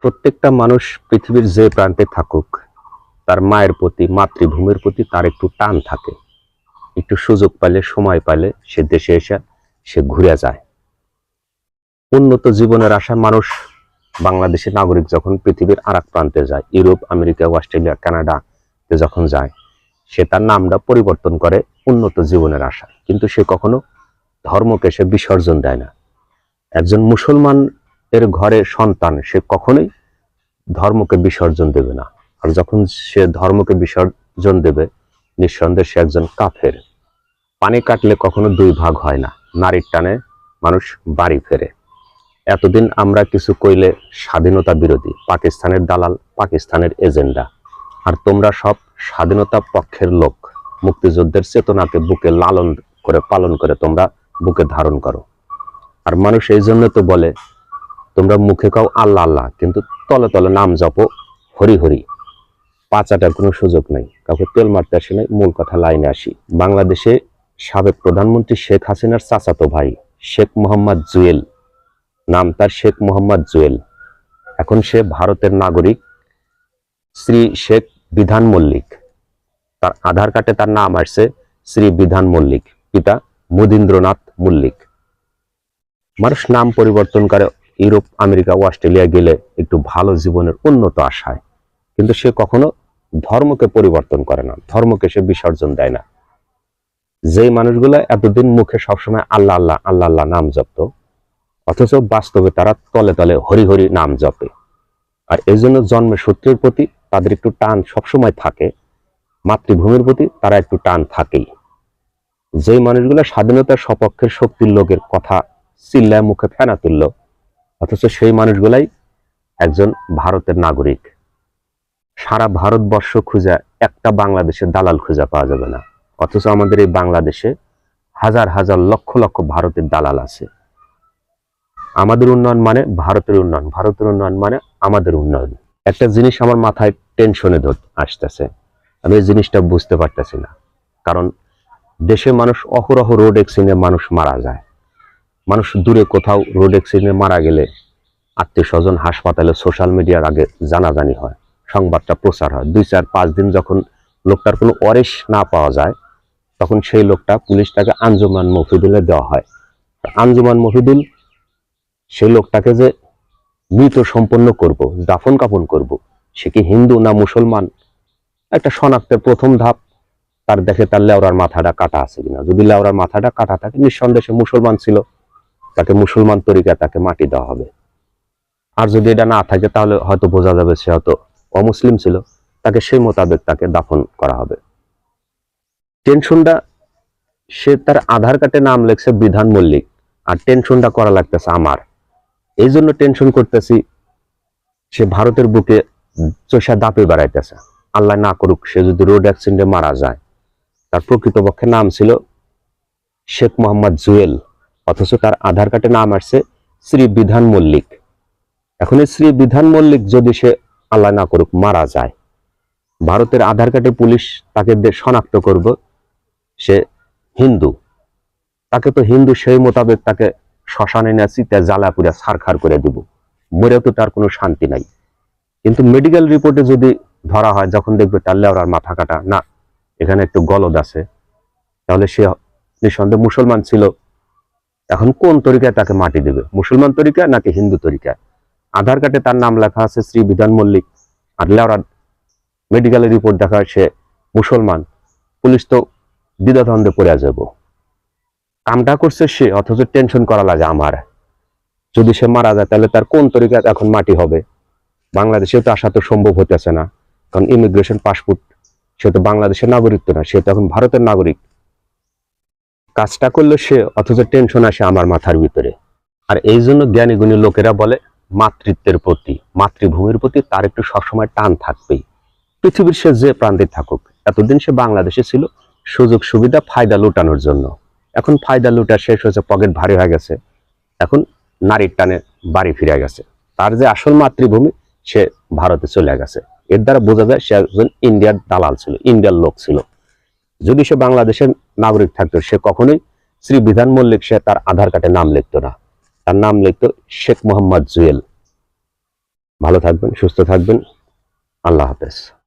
প্রত্যেকটা মানুষ পৃথিবীর যে প্রান্তে থাকুক, তার মায়ের প্রতি, মাতৃভূমির প্রতি তার একটু টান থাকে। একটু সুযোগ পাইলে, সময় পাইলে সে দেশে এসে সে ঘুরে যায়। উন্নত জীবনের আশা মানুষ বাংলাদেশের নাগরিক যখন পৃথিবীর আর প্রান্তে যায়, ইউরোপ, আমেরিকা, অস্ট্রেলিয়া, কানাডাতে যখন যায়, সে তার নামটা পরিবর্তন করে উন্নত জীবনের আশা। কিন্তু সে কখনো ধর্মকে সে বিসর্জন দেয় না। একজন মুসলমান এর ঘরে সন্তান, সে কখনোই ধর্মকে বিসর্জন দেবে না। আর যখন সে ধর্মকে বিসর্জন দেবে, নিঃসন্দেহে সে একজন কাফের। পানি কাটলে কখনো দুই ভাগ হয় না। নারীর টানে মানুষ বাড়ি ফেরে। এতদিন আমরা কিছু কইলে স্বাধীনতা বিরোধী, পাকিস্তানের দালাল পাকিস্তানের এজেন্ডা। আর তোমরা সব স্বাধীনতা পক্ষের লোক, মুক্তিযুদ্ধের চেতনাকে বুকে লালন করে, পালন করে তোমরা বুকে ধারণ করো। আর মানুষ এই জন্য তো বলে তোমরা মুখে কাও আল্লাহ আল্লাহ, কিন্তু তলে তলে নাম জপো হরি হরি। পাচাটার কোনো সুযোগ নেই, কাউকে তেল মারতে আসে নাই, মূল কথা লাইনে আসি। বাংলাদেশে সাবেক প্রধানমন্ত্রী শেখ হাসিনার চাচাতো ভাই, শেখ মোহাম্মদ জুয়েল, নাম তার শেখ মোহাম্মদ জুয়েল। এখন সে ভারতের নাগরিক, শ্রী শেখ বিধান মল্লিক। তার আধার কার্ডে তার নাম আসছে শ্রী বিধান মল্লিক, পিতা মুদীন্দ্রনাথ মল্লিক। মানুষ নাম পরিবর্তন করে ইউরোপ, আমেরিকা অস্ট্রেলিয়া গেলে একটু ভালো জীবনের উন্নত আশায়। কিন্তু সে কখনো ধর্মকে পরিবর্তন করে না, ধর্মকে সে বিসর্জন দেয় না। যেই মানুষগুলো এতদিন মুখে সবসময় আল্লাহ আল্লাহ আল্লাহ আল্লাহ নাম জপত, অথচ বাস্তবে তারা তলে তলে হরি হরি নাম জপে। আর এই জন্য জন্মের সূত্রের প্রতি তাদের একটু টান সবসময় থাকে, মাতৃভূমির প্রতি তারা একটু টান থাকেই। যেই মানুষগুলো স্বাধীনতার সপক্ষের শক্তির লোকের কথা চিল্লায় মুখে ফেনা তুলল অথচ সেই মানুষগুলাই একজন ভারতের নাগরিক। সারা ভারতবর্ষ খুঁজা একটা বাংলাদেশের দালাল খুঁজে পাওয়া যাবে না। অথচ আমাদের এই বাংলাদেশে হাজার হাজার লক্ষ লক্ষ ভারতের দালাল আছে। আমাদের উন্নয়ন মানে ভারতের উন্নয়ন ভারতের উন্নয়ন মানে আমাদের উন্নয়ন। একটা জিনিস আমার মাথায় টেনশনে আসতেছে। আমি এই জিনিসটা বুঝতে পারতেছি না। কারণ দেশে মানুষ অহরহ রোড অ্যাক্সিডেন্টে মানুষ মারা যায়। মানুষ দূরে কোথাও রোড অ্যাক্সিডেন্টে মারা গেলে আত্মীয় স্বজন হাসপাতালে সোশ্যাল মিডিয়ার আগে জানাজানি হয়, সংবাদটা প্রচার হয়। দুই চার পাঁচ দিন যখন লোকটার কোনো অরেশ না পাওয়া যায়, তখন সেই লোকটা পুলিশটাকে আঞ্জুমান মফিদুলে দেওয়া হয়। আঞ্জুমান মফিদুল, সেই লোকটাকে যে মৃত সম্পন্ন করব, দাফন কাফন করব, সে কি হিন্দু না মুসলমান? একটা শনাক্তের প্রথম ধাপ, তার দেখে তার লেওরার মাথাটা কাটা আছে কিনা। যদি লেওরার মাথাটা কাটা থাকে, নিঃসন্দেহে মুসলমান ছিল। তাকে মুসলমান তরিকা তাকে মাটি দেওয়া হবে। আর যদি এটা না থাকে, তাহলে হয়তো বোঝা যাবে সে হয়তো অমুসলিম ছিল। তাকে সেই মোতাবেক তাকে দাফন করা হবে। টেনশনটা, সে তার আধার কার্ডে নাম লেখছে বিধান মল্লিক। আর টেনশনটা করা লাগতেছে আমার। এই জন্য টেনশন করতেছি, সে ভারতের বুকে চষা দাপে বেড়াইতেছে। আল্লাহ না করুক, সে যদি রোড অ্যাক্সিডেন্টে মারা যায়। তার প্রকৃতপক্ষে নাম ছিল শেখ মোহাম্মদ জুয়েল। অথচ তার আধার কার্ডে নাম আসছে শ্রী বিধান মল্লিক। এখন এই শ্রী বিধান মল্লিক যদি সে আল্লাহ না করুক, মারা যায়। ভারতের আধার কার্ডে পুলিশ তাকে শনাক্ত করব, সে হিন্দু। তাকে তো হিন্দু সেই মোতাবেক তাকে শ্মশানে না চিতা জ্বালা পুরা সারখার করে দিব। মরেও তো তার কোনো শান্তি নাই। কিন্তু মেডিকেল রিপোর্টে যদি ধরা হয়, যখন দেখবে তার লেওরার মাথা কাটা, না, এখানে একটু গলদ আছে। তাহলে সে নিঃসন্দেহে মুসলমান ছিল এখন কোন তরিকায় তাকে মাটি দেবে? মুসলমান তরিকা নাকি হিন্দু তরিকা? আধার কার্ডে তার নাম লেখা আছে শ্রী বিধান মল্লিক। আর লেওরার মেডিকেলের রিপোর্ট দেখা সে মুসলমান। পুলিশ তো দ্বিধাদ্বন্দ্বে পড়ে যাব কামটা করছে সে, অথচ টেনশন করা লাগে আমার। যদি সে মারা যায়, তাহলে তার কোন তরিকা এখন মাটি হবে? বাংলাদেশে তো আসা তো সম্ভব হতেছে না। কারণ ইমিগ্রেশন পাসপোর্ট সে তো বাংলাদেশের নাগরিক তো না, সে তো এখন ভারতের নাগরিক। কাজটা করল সে অথচ টেনশন আসে আমার মাথার ভিতরে। আর এই জন্য জ্ঞানী গুণী লোকেরা বলে, মাতৃত্বের প্রতি, মাতৃভূমির প্রতি তার একটু সবসময় টান থাকবেই। পৃথিবীর সে যে প্রান্তে থাকুক, এতদিন সে বাংলাদেশে ছিল, সুযোগ সুবিধা, ফায়দা লুটানোর জন্য। এখন ফায়দা লুটা শেষ হয়েছে পকেট ভারী হয়ে গেছে। এখন নারীর টানে বাড়ি ফিরে গেছে। তার যে আসল মাতৃভূমি, সে ভারতে চলে গেছে। এর দ্বারা বোঝা যায় সে একজন ইন্ডিয়ার দালাল ছিল, ইন্ডিয়ার লোক ছিল। যদি সে বাংলাদেশের নাগরিক থাকতো, সে কখনোই শ্রী বিধান মল্লিক সে তার আধার কার্ডে নাম লিখত না। তার নাম লিখত শেখ মোহাম্মদ জুয়েল। ভালো থাকবেন, সুস্থ থাকবেন। আল্লাহ হাফেজ।